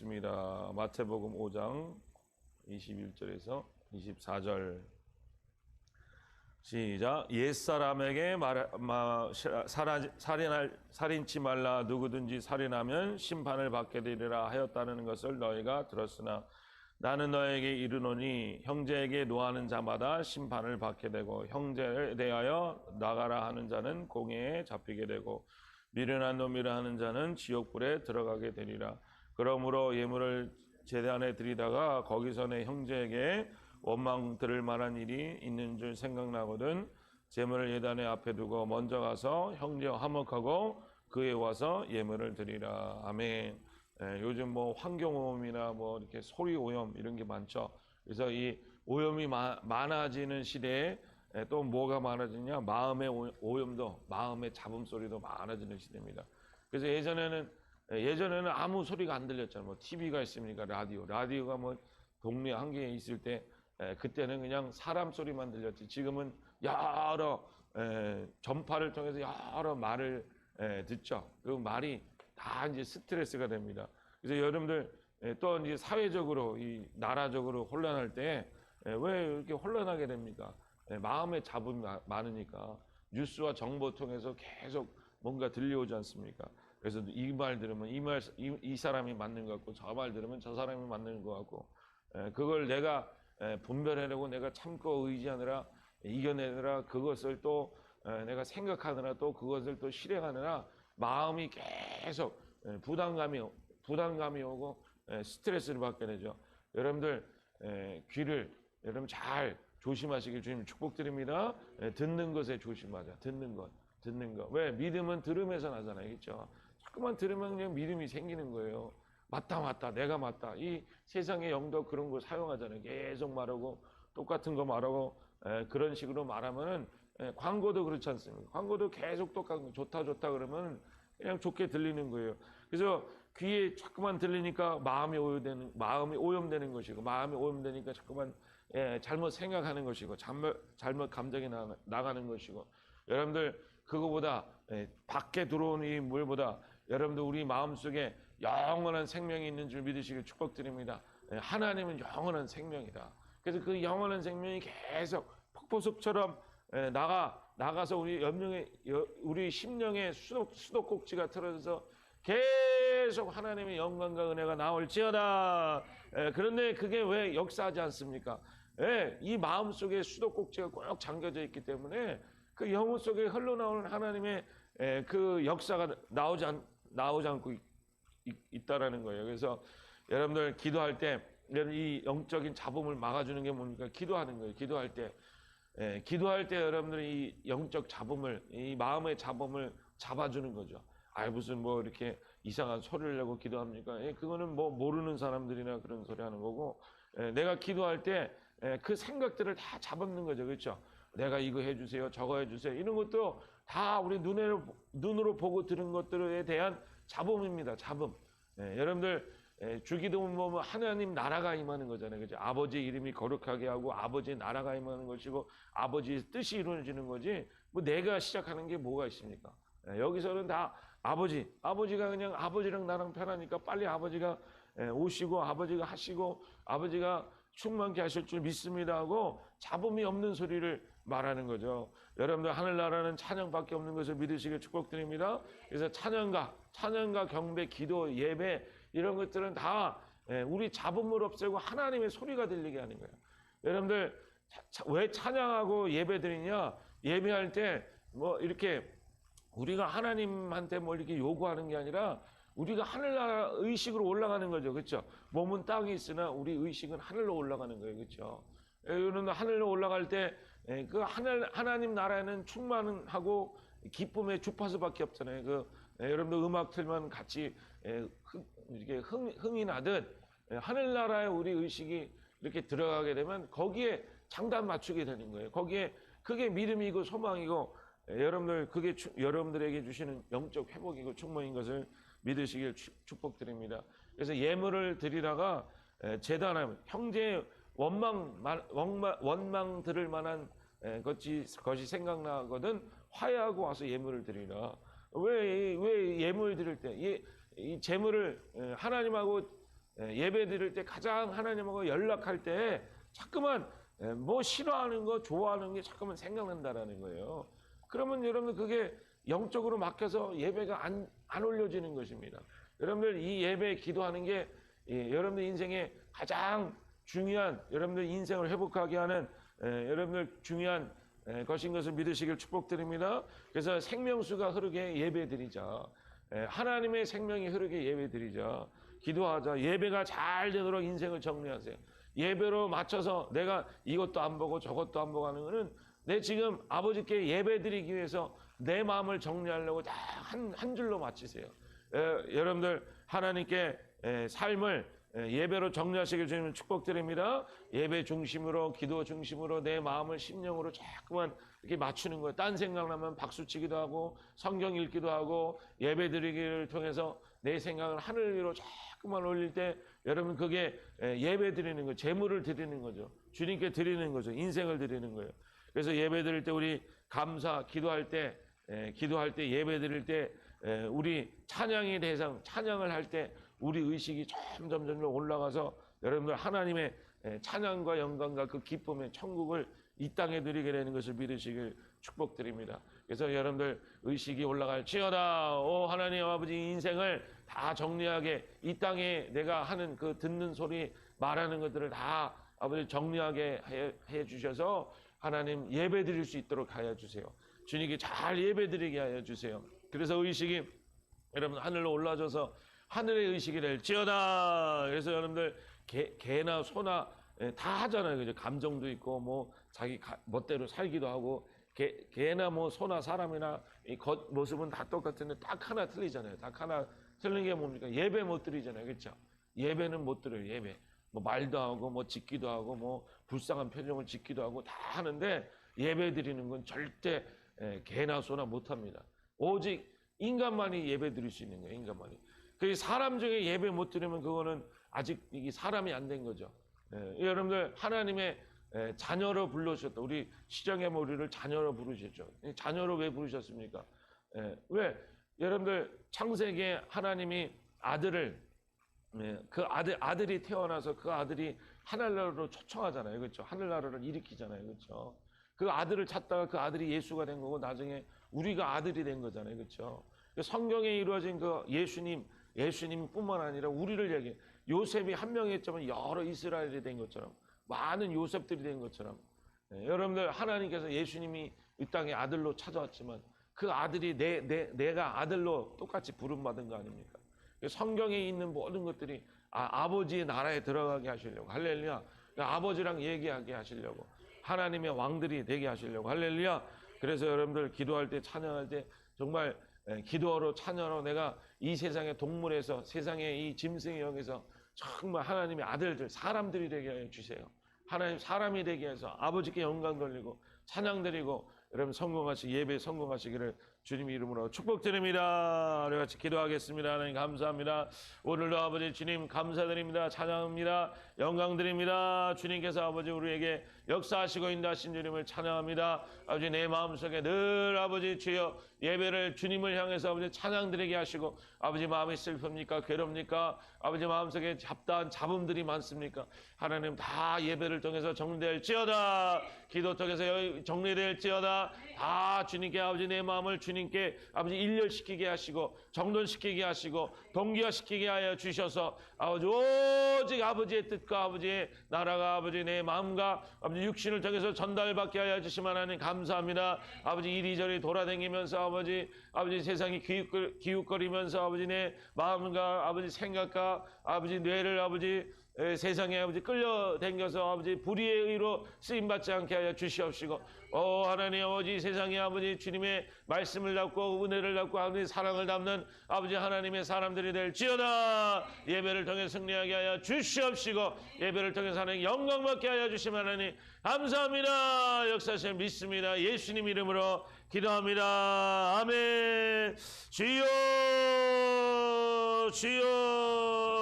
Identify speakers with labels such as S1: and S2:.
S1: 읽습니다. 마태복음 5장 21절에서 24절. 시작. 옛사람에게 살인할, 살인치 말라 누구든지 살인하면 심판을 받게 되리라 하였다는 것을 너희가 들었으나 나는 너에게 이르노니 형제에게 노하는 자마다 심판을 받게 되고 형제에 대하여 나가라 하는 자는 공회에 잡히게 되고 미련한 놈이라 하는 자는 지옥불에 들어가게 되리라 그러므로 예물을 제단에 드리다가 거기서 내 형제에게 원망 들을 만한 일이 있는 줄 생각나거든 제물을 예단의 앞에 두고 먼저 가서 형제와 화목하고 그에 와서 예물을 드리라. 아멘. 예, 요즘 뭐 환경 오염이나 뭐 이렇게 소리 오염 이런 게 많죠. 그래서 이 오염이 마- 많아지는 시대에 예, 또 뭐가 많아지냐? 마음의 오- 오염도 마음의 잡음 소리도 많아지는 시대입니다. 그래서 예전에는 예, 예전에는 아무 소리가 안 들렸잖아요 뭐 TV가 있습니까 라디오 라디오가 뭐 동네 한 개에 있을 때 에, 그때는 그냥 사람 소리만 들렸지. 지금은 여러 에, 전파를 통해서 여러 말을 에, 듣죠. 그 말이 다 이제 스트레스가 됩니다. 그래서 여러분들 에, 또 이제 사회적으로 이 나라적으로 혼란할 때 왜 이렇게 혼란하게 됩니까? 에, 마음의 잡음이 마- 많으니까 뉴스와 정보 통해서 계속 뭔가 들려오지 않습니까? 그래서 이 말 들으면 이 말 이, 이 사람이 맞는 것 같고 저 말 들으면 저 사람이 맞는 것 같고 에, 그걸 내가 에, 분별하려고 내가 참고 의지하느라 이겨내느라 그것을 또 에, 내가 생각하느라 또 그것을 또 실행하느라 마음이 계속 에, 부담감이 오- 부담감이 오고 에, 스트레스를 받게 되죠. 여러분들 에, 귀를 여러분 잘 조심하시길 주님 축복드립니다. 에, 듣는 것에 조심하자. 듣는 것, 듣는 것. 왜 믿음은 들음에서 나잖아요, 그렇죠? 자꾸만 들으면 그냥 믿음이 생기는 거예요. 맞다 맞다. 내가 맞다. 이 세상의 영도 그런 걸 사용하잖아요. 계속 말하고 똑같은 거 말하고 에, 그런 식으로 말하면은 에, 광고도 그렇지 않습니까? 광고도 계속 똑같은 거 좋다 좋다 그러면 그냥 좋게 들리는 거예요. 그래서 귀에 자꾸만 들리니까 마음이 오염되는 마음이 오염되는 것이고 마음이 오염되니까 자꾸만 에, 잘못 생각하는 것이고 잘못 잘못 감정이 나, 나가는 것이고. 여러분들 그거보다 에, 밖에 들어오는 이 물보다 여러분들 우리 마음속에 영원한 생명이 있는 줄 믿으시길 축복드립니다. 예, 하나님은 영원한 생명이다. 그래서 그 영원한 생명이 계속 폭포숲처럼 예, 나가 나가서 우리 염령의 여- 우리 심령의 수도 수도꼭지가 틀어져서 계속 하나님의 영광과 은혜가 나올지어다. 예, 그런데 그게 왜 역사하지 않습니까? 예, 이 마음 속에 수도꼭지가 꼭 잠겨져 있기 때문에 그 영혼 속에 흘러나오는 하나님의 에, 그 역사가 나오지, 않, 나오지 않고 있, 있, 다라는 거예요. 그래서 여러분들 기도할 때, 여러분 이 영적인 잡음을 막아주는 게 뭡니까? 기도하는 거예요. 기도할 때. 에, 기도할 때 여러분들이 이 영적 잡음을, 이 마음의 잡음을 잡아주는 거죠. 아, 무슨 뭐 이렇게 이상한 소리를 내고 기도합니까? 예, 그거는 뭐 모르는 사람들이나 그런 소리 하는 거고, 에, 내가 기도할 때 그 생각들을 다 잡아먹는 거죠. 그렇죠? 내가 이거 해주세요, 저거 해주세요. 이런 것도 다 우리 눈으로, 눈으로 보고 들은 것들에 대한 잡음입니다. 잡음. 예, 여러분들, 예, 주기도문 보면 하나님 나라가 임하는 거잖아요. 그죠? 아버지 이름이 거룩하게 하고 아버지 나라가 임하는 것이고 아버지의 뜻이 이루어지는 거지 뭐 내가 시작하는 게 뭐가 있습니까? 예, 여기서는 다 아버지, 아버지가 그냥 아버지랑 나랑 편하니까 빨리 아버지가 예, 오시고 아버지가 하시고 아버지가 충만케 하실 줄 믿습니다 하고 잡음이 없는 소리를 말하는 거죠. 여러분들 하늘나라는 찬양밖에 없는 것을 믿으시길 축복드립니다. 그래서 찬양가, 찬양가, 경배, 기도, 예배 이런 것들은 다 예, 우리 잡음을 없애고 하나님의 소리가 들리게 하는 거예요. 여러분들 왜 찬양하고 예배 드리냐? 예배할 때 뭐 이렇게 우리가 하나님한테 뭐 이렇게 요구하는 게 아니라 우리가 하늘나라 의식으로 올라가는 거죠. 그렇죠? 몸은 땅에 있으나 우리 의식은 하늘로 올라가는 거예요. 그렇죠? 여러분 하늘로 올라갈 때그 하늘 하나님 나라에는 충만하고 기쁨의 주파수밖에 없잖아요. 그 예, 여러분들 음악 틀면 같이 예, 흥, 이렇게 흥, 흥이 나듯 예, 하늘나라에 우리 의식이 이렇게 들어가게 되면 거기에 장단 맞추게 되는 거예요. 거기에 그게 믿음이고 소망이고 예, 여러분들 그게 추- 여러분들에게 주시는 영적 회복이고 충만인 것을 믿으시길 축- 축복드립니다. 그래서 예물을 드리다가 에, 재단하면 형제의 원망 말- 원망 원망 들을 만한 에, 것이 것이 생각나거든 화해하고 와서 예물을 드리라. 왜 왜 예물 드릴 때이 재물을 에, 하나님하고 예, 예배 드릴 때 가장 하나님하고 연락할 때 자꾸만 예, 뭐 싫어하는 거 좋아하는 게 자꾸만 생각난다라는 거예요. 그러면 여러분들 그게 영적으로 막혀서 예배가 안, 안 올려지는 것입니다. 여러분들 이 예배 기도하는 게 예, 여러분들 인생에 가장 중요한 여러분들 인생을 회복하게 하는 예, 여러분들 중요한 예, 것인 것을 믿으시길 축복드립니다. 그래서 생명수가 흐르게 예배드리자. 예, 하나님의 생명이 흐르게 예배드리자. 기도하자. 예배가 잘 되도록 인생을 정리하세요. 예배로 맞춰서 내가 이것도 안 보고 저것도 안 보고 하는 거는 내 지금 아버지께 예배드리기 위해서 내 마음을 정리하려고 다 한 한 줄로 맞추세요. 예, 여러분들 하나님께 예, 삶을 예, 예배로 정리하시길 주님 축복드립니다. 예배 중심으로 기도 중심으로 내 마음을 심령으로 자꾸만 이렇게 맞추는 거예요. 딴 생각나면 박수치기도 하고 성경 읽기도 하고 예배 드리기를 통해서 내 생각을 하늘 위로 자꾸만 올릴 때 여러분 그게 예, 예배 드리는 거, 재물을 드리는 거죠. 주님께 드리는 거죠. 인생을 드리는 거예요. 그래서 예배 드릴 때 우리 감사 기도할 때 예, 기도할 때 예배 드릴 때 예, 우리 찬양의 대상 찬양을 할때 우리 의식이 점점 점점 올라가서 여러분들 하나님의 예, 찬양과 영광과 그 기쁨의 천국을 이 땅에 드리게 되는 것을 믿으시길 축복드립니다. 그래서 여러분들 의식이 올라갈 지어다 오 하나님 아버지 인생을 다 정리하게 이 땅에 내가 하는 그 듣는 소리 말하는 것들을 다 아버지 정리하게 해, 해 주셔서 하나님 예배 드릴 수 있도록 하여 주세요. 주님께 잘 예배 드리게 하여 주세요. 그래서 의식이 여러분 하늘로 올라져서 하늘의 의식이 될지어다. 그래서 여러분들 개, 개나 소나 예, 다 하잖아요. 그죠? 감정도 있고 뭐 자기 가, 멋대로 살기도 하고 개, 개나 뭐 소나 사람이나 이 겉 모습은 다 똑같은데 딱 하나 틀리잖아요. 딱 하나 틀린 게 뭡니까? 예배 못 드리잖아요. 그렇죠? 예배는 못 드려요. 예배. 뭐 말도 하고 뭐 짓기도 하고 뭐 불쌍한 표정을 짓기도 하고 다 하는데 예배 드리는 건 절대 예, 개나 소나 못 합니다. 오직 인간만이 예배 드릴 수 있는 거예요. 인간만이. 그 사람 중에 예배 못 드리면 그거는 아직 이게 사람이 안 된 거죠. 예, 여러분들 하나님의 예, 자녀로 불러주셨다. 우리 시정의 머리를 자녀로 부르셨죠. 이 자녀로 왜 부르셨습니까? 예, 왜? 여러분들 창세기에 하나님이 아들을 예, 그 아들 아들이 태어나서 그 아들이 하늘나라로 초청하잖아요, 그렇죠? 하늘나라를 일으키잖아요, 그렇죠? 그 아들을 찾다가 그 아들이 예수가 된 거고 나중에 우리가 아들이 된 거잖아요, 그렇죠? 성경에 이루어진 그 예수님, 예수님뿐만 아니라 우리를 얘기. 요셉이 한 명이었지만 여러 이스라엘이 된 것처럼 많은 요셉들이 된 것처럼 예, 여러분들 하나님께서 예수님이 이 땅에 아들로 찾아왔지만 그 아들이 내, 내, 내가 아들로 똑같이 부름받은 거 아닙니까? 성경에 있는 모든 것들이 아, 아버지의 나라에 들어가게 하시려고 할렐루야 아버지랑 얘기하게 하시려고 하나님의 왕들이 되게 하시려고 할렐루야 그래서 여러분들 기도할 때 찬양할 때 정말 예, 기도로 찬양으로 내가 이 세상의 동물에서 세상의 이 짐승의 영에서 정말 하나님의 아들들 사람들이 되게 해 주세요. 하나님 사람이 되게 해서 아버지께 영광 돌리고 찬양 드리고 여러분 성공하시 예배 성공하시기를 주님 이름으로 축복드립니다. 우리 같이 기도하겠습니다. 하나님 감사합니다. 오늘도 아버지 주님 감사드립니다. 찬양합니다. 영광 드립니다. 주님께서 아버지 우리에게 역사하시고 인도하신 주님을 찬양합니다. 아버지 내 마음속에 늘 아버지 주여 예배를 주님을 향해서 아버지 찬양 드리게 하시고 아버지 마음이 슬픕니까? 괴롭니까? 아버지 마음속에 잡다한 잡음들이 많습니까? 하나님 다 예배를 통해서 정리될지어다. 기도 통해서 정리될지어다. 다 주님께 아버지 내 마음을 주님께 아버지 일렬시키게 하시고 정돈시키게 하시고 동기화시키게 하여 주셔서 아버지 오직 아버지의 뜻과 아버지의 나라가 아버지 내 마음과 아버지 육신을 통해서 전달받게 하여 주시면 하나님 감사합니다. 아버지 이리저리 돌아다니면서 아버지 아버지 세상이 기웃거, 기웃거리면서 아버지 내 마음과 아버지 생각과 아버지 뇌를 아버지 세상에 아버지 끌려댕겨서 아버지 불의의 의로 쓰임받지 않게 하여 주시옵시고 오 하나님 아버지 세상에 아버지 주님의 말씀을 담고 은혜를 담고 아버지 사랑을 담는 아버지 하나님의 사람들이 될지어다. 예배를 통해 승리하게 하여 주시옵시고 예배를 통해서 하나님 영광 받게 하여 주시면 하나님 감사합니다. 역사실 믿습니다. 예수님 이름으로 기도합니다. 아멘. 주여 주여